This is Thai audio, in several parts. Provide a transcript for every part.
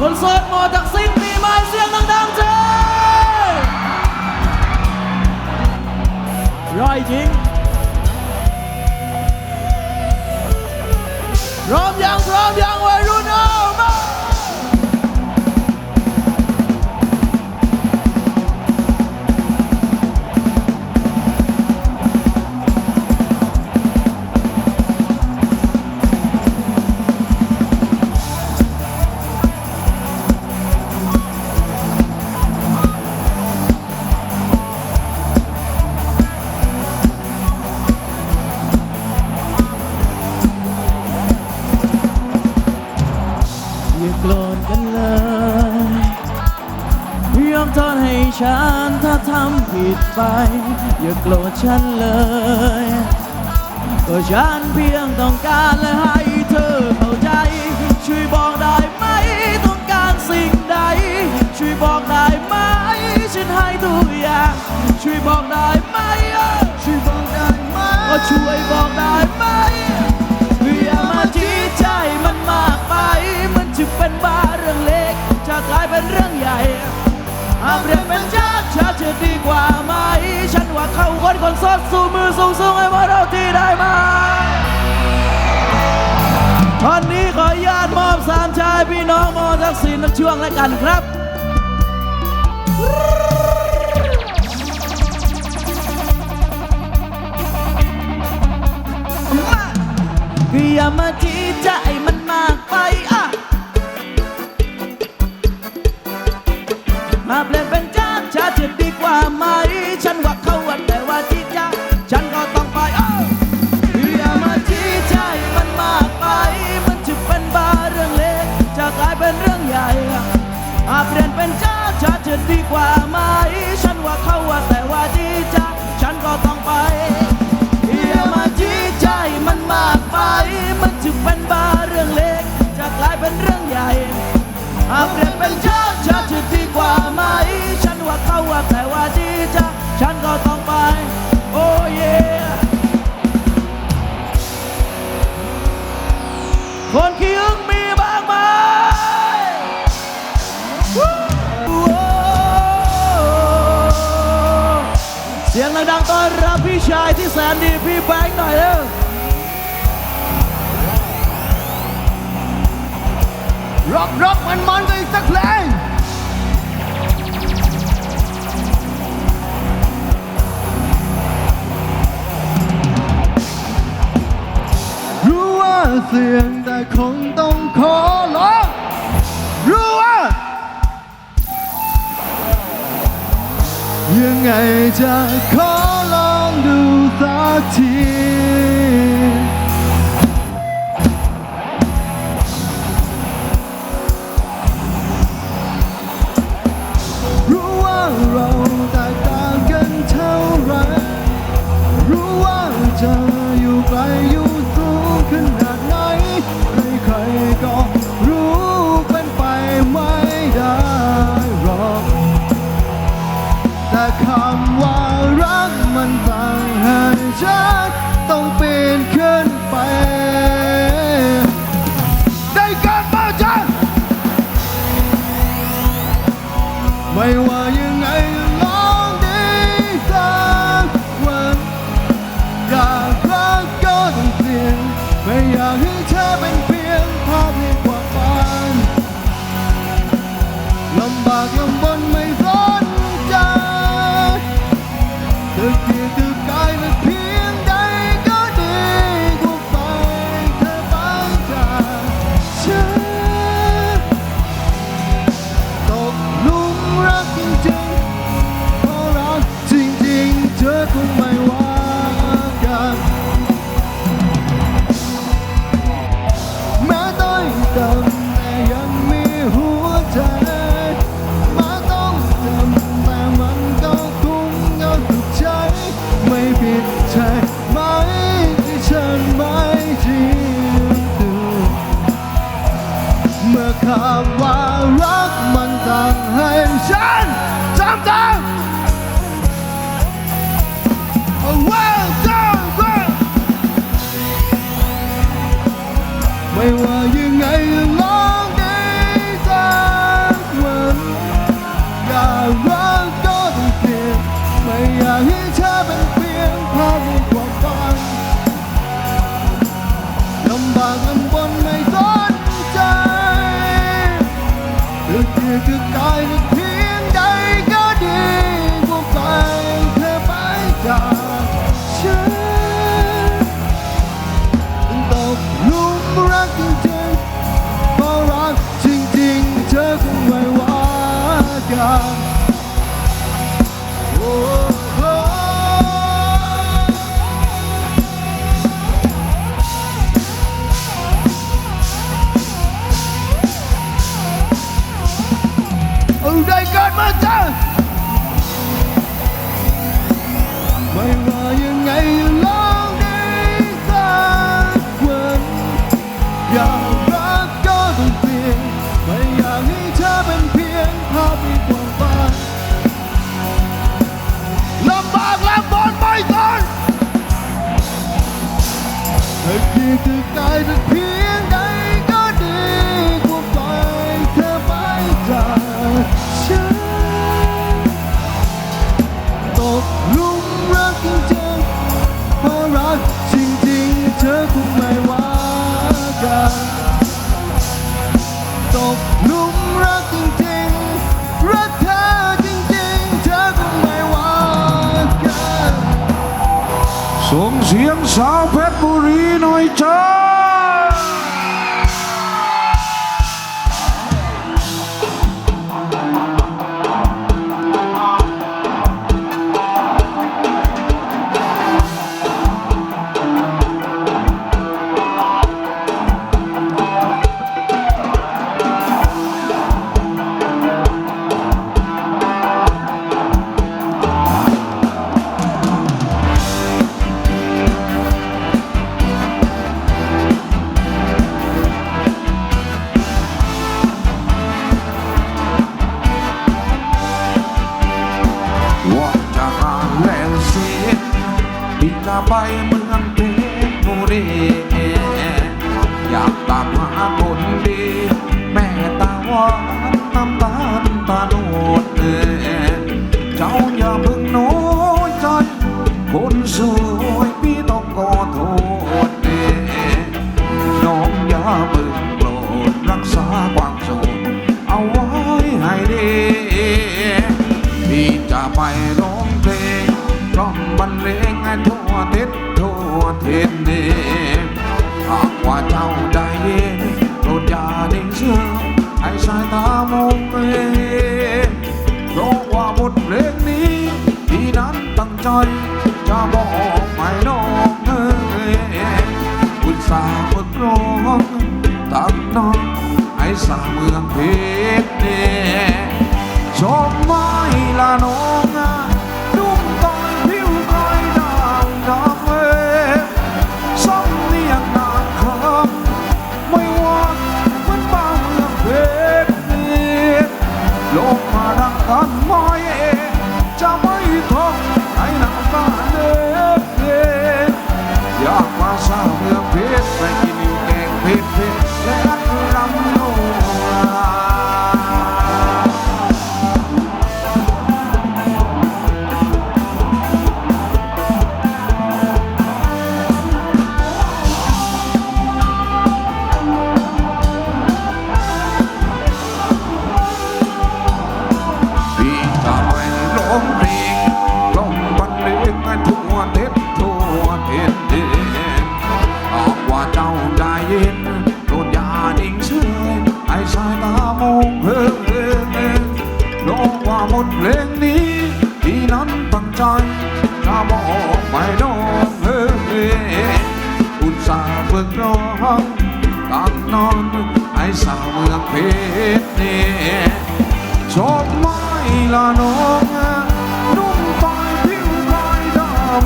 คนโสดหมอจากซิงมีไม้เสียงดังๆเจ้ร้อยจริงพร้อมยังพร้อมยังวัยรุ่น ทนให้ฉันถ้าทำผิดไป อย่าโกรธฉันเลยก็ฉันเพียงต้องการและให้เธอเข้าใจ ช่วยบอกได้ไหมต้องการสิ่งใด ช่วยบอกได้ไหมฉันให้ทุกอย่างช่วยบอกได้ไหมช่วยบอกได้ไหมก็ช่วยบอกได้ไหมอย่ามาจีใจมันมากไป มันจะเป็นบ้าเรื่องเล็กจะกลายเป็นเรื่องใหญ่ หากเรียกเป็นชักชักจะดีกว่าไหม ฉันว่าเข้าคนคนสดสู้มือสูงสูงให้พวกเราที่ได้ไหมตอนนี้ขออนุญาตมอบสามชายพี่น้องมอทักษิณนักช่วงและกันครับคืออย่ามาจี้ ว่าไหม ฉันว่าเขาว่าแต่ว่าจี้จ้าฉันก็ต้องไปเอ้าออย่ามาจี้ใจมันมากไป มันจะเป็นบ้าเรื่องเล็ก จะกลายเป็นเรื่องใหญ่อาเปลี่ยนเป็นจ้าชาจะดีกว่าไหม ฉันว่าเขาว่าแต่ว่าจี้จ้าฉันก็ต้องไปอย่ามาจี้ใจมันมากไป มันจะเป็นบ้าเรื่องเล็ก จะกลายเป็นเรื่องใหญ่หาเปลี่ยนเป็นชาชาจะดีกว่าไหมฉัน เขาว่าแต่ว่าดีจ้ะฉันก็ต้องไป โอ้เยคนขี้อึ้งมีบ้างไหมเสียงดังๆต้อนรับพี่ชายที่แสนดีพี่แบงค์หน่อยเร็วร็อกร็อกมันมันกันอีกสักเพลง เสี่ยงแต่คงต้องขอร้องรู้ว่า ยังไงจะขอลองดูสักที Good done wrong. ไม่ว่ายังไร้องได้สักวันอยารักก็ต้องเปลี่ไม่อยากให้เธอเป็นเพียงภาพในความฝันลำบากลำบนไม่สนใจเกเดียวจะตาย เสียงสาวเพชรบุรีหน่อยจ้า pie ามเองเพราะว่าบทเพลงนี้ที่นั้นตั้งใจจะบอกไม่น้องเอยคุณสาวฝึกร้องตั้งน้องให้สาวเมืองเพ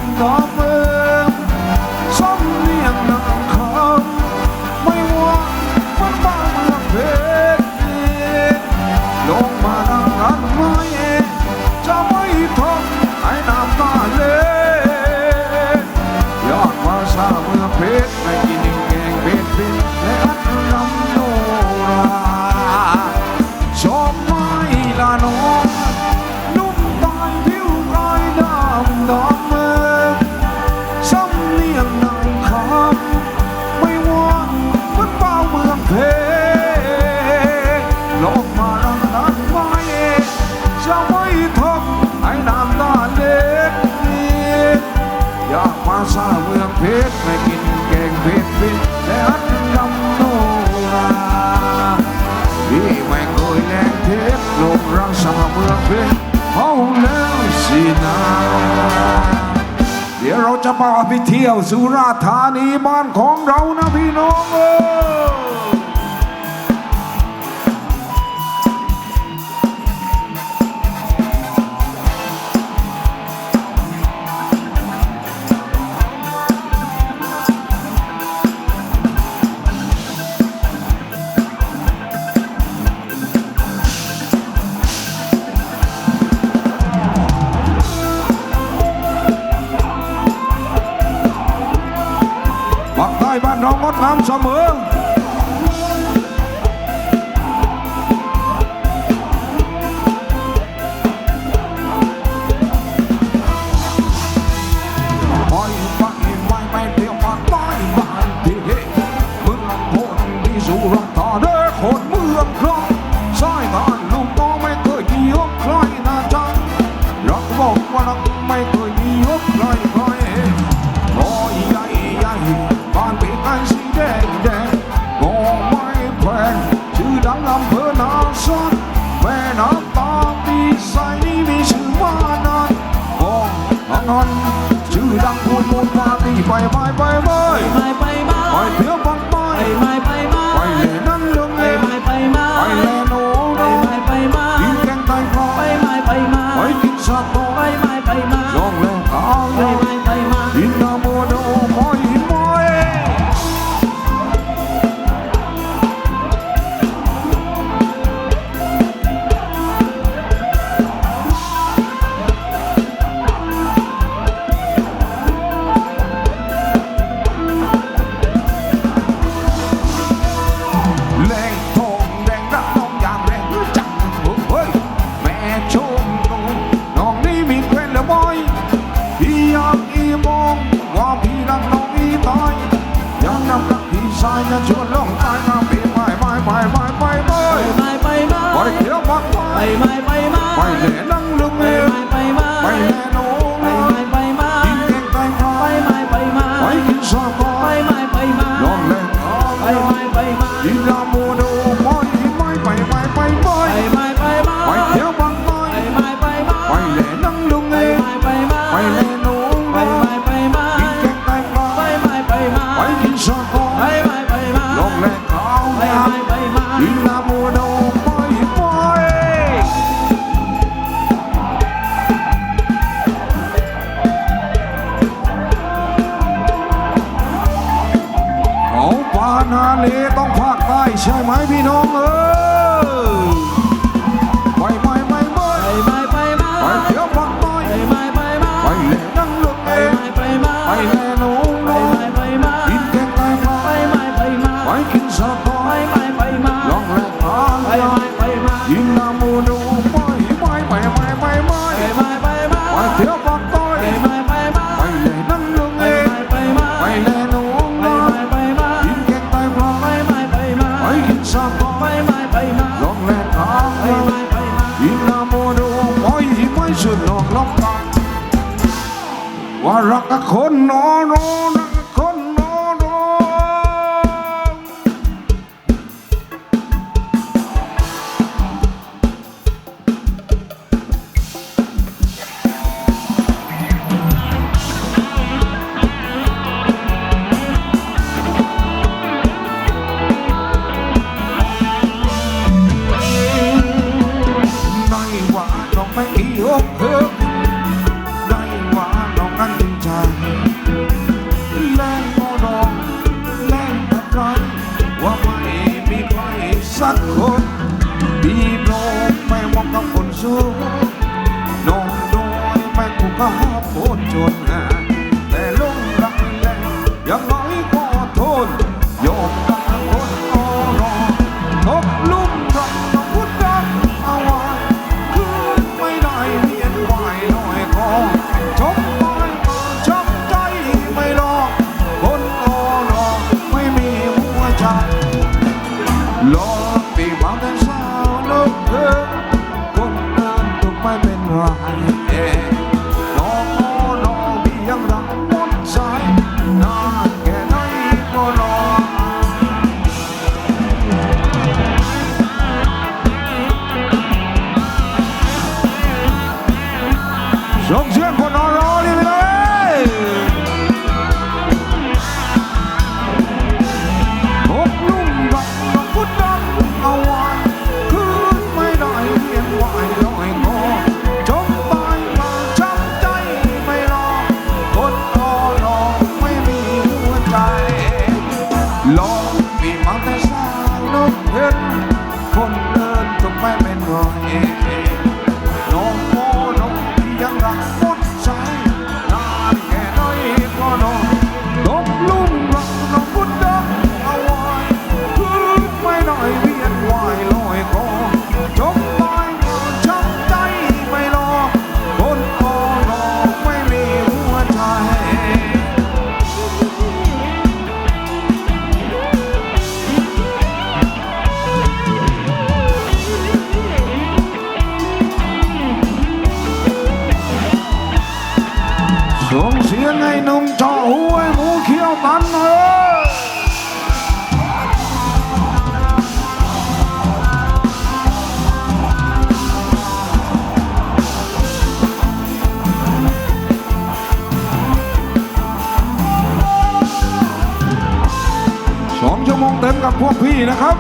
ำน้อง มาไปเที่ยวสุราธานีบ้านของเรานะพี่น้องเออ Xong? só. Amen. I no, no, no. Yeah. มกับพวกพี่นะครับ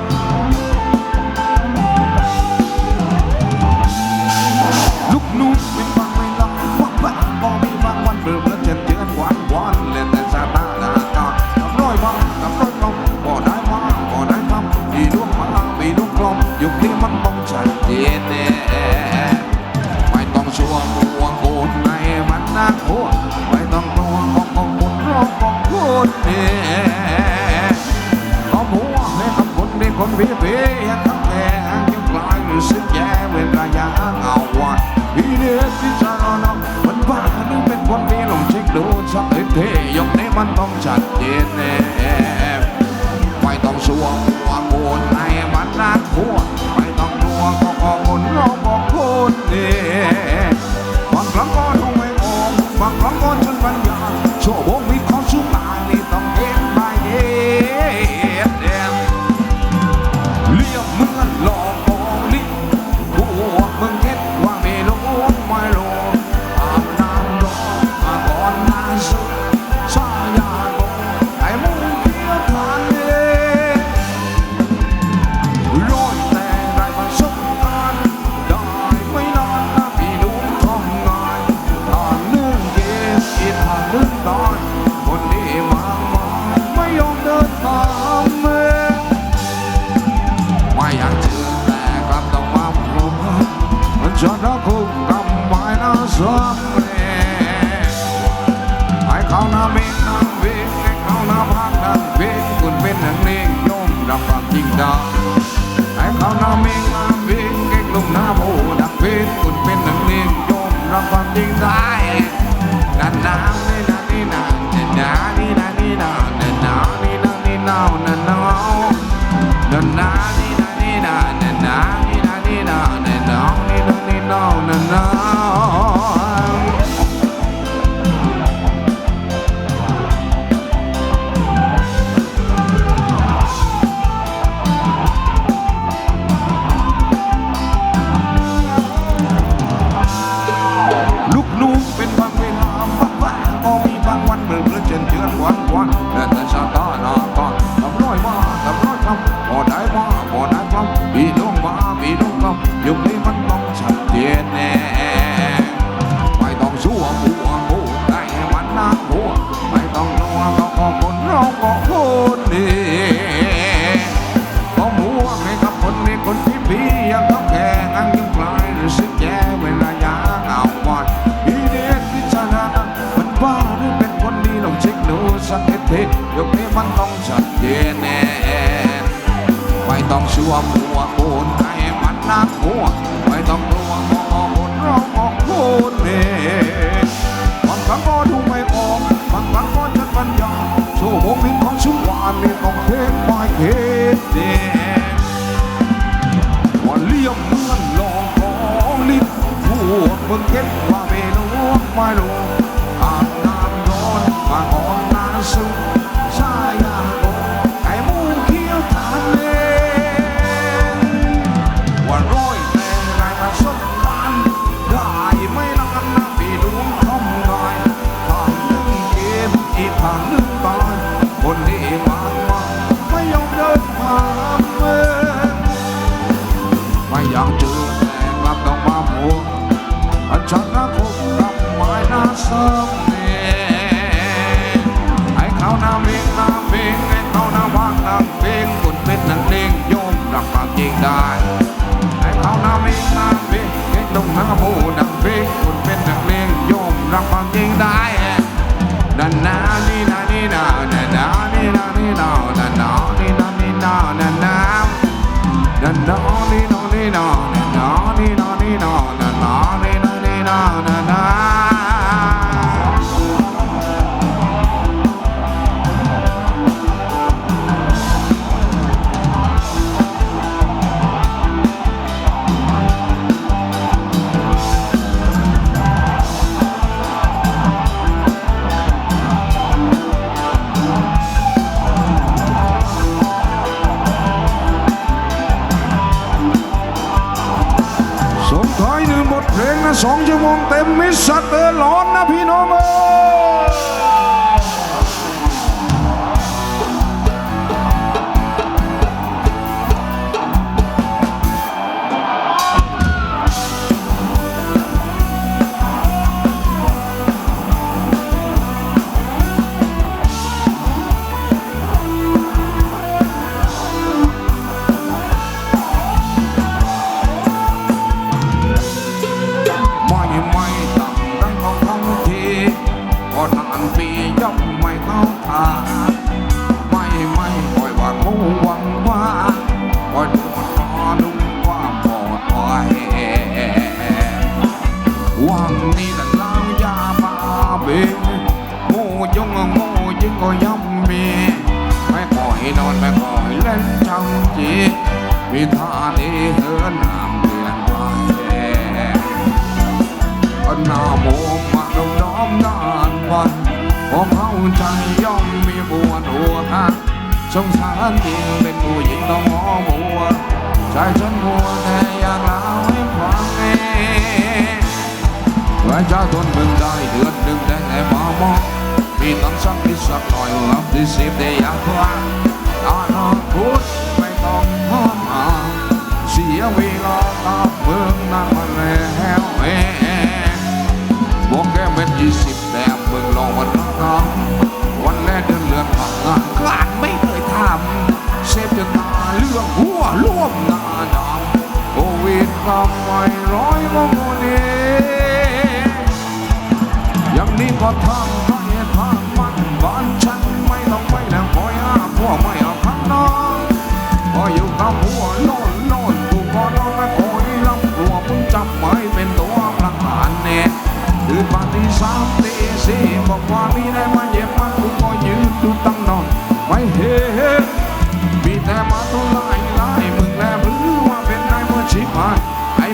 phía bể khắp thẻ những lại người xếp giá lên là giá ngào hoài ý nghĩa xin ra nó nóng vẫn vã đứng bên quan vi lòng trách đố sắp đến thế dòng nếp ăn bóng chặt tiền em quay tông xuống hoàng hồn này bắn nát cuốn quay tông đua có có muốn nó có khôn nè bằng lắm con không ai ôm bằng lắm con chân văn nhà chỗ bố สองชั่วโมงเต็มมิสเตอร์ร้อนนะพี่ สงสารจริงเป็นผู้หญิงต้องมอมัวใจฉันมัวแต่อยากเล่าให้ฟังเองไว้จะทนมึงได้เดือนหนึ่งแต่แต่มามองมีตั้งสักนิดสักหน่อยรับที่สิบได้อยากฟังอนาคตไม่ต้องห้ามหาเสียเวลาตามเมืองนั้นมาแล้วเองบอกแกเป็นยี่สิบแต่เมึงลองวันละครั้งวัน เซฟจนตาเรื่องหัวร่วมนาดำโควิดกลับไปร้อยก็โมเดยังนี้ก็ทำ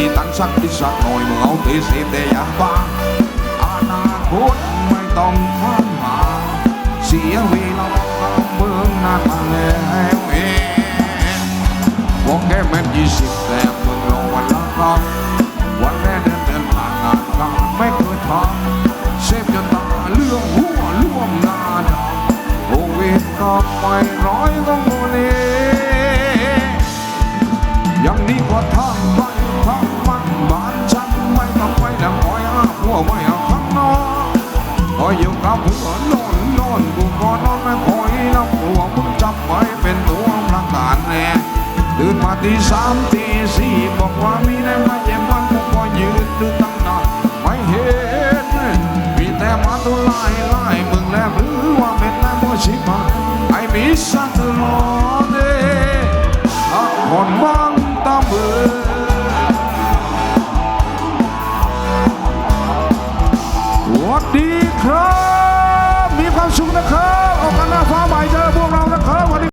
มีตังสารจริงเป็นผู้หญิงต้องมอมัวชายฉันมัวแต่อยากเล่าให้ฟังสักนิดสักหน่อยมึงเอาตีสิแต่อย่ากฟังอนาคตไม่ต้องข้ามหาเสียเวลาเมืองนานมาแล้วเองบอกแกแม่ยี่สิบแต่มึงลงวันละครั้งวันแรกเดินเดินผ่านงานการไม่เคยทำเซฟจนตาเรื่องหัวร่วมหน้าดำโควิดก็ไปร้อยก็โมเลอง ตีสามทีสี่บอกว่ามีในมาเจ็บวันผมก็ยืดดูตั้งนานไม่เห็นมีแต่มาตัวลายลามึงแล้วหรือว่าเป็นแล้วมัวชิมาไอ้มีสัตว์ตลอดเลยคนบ้า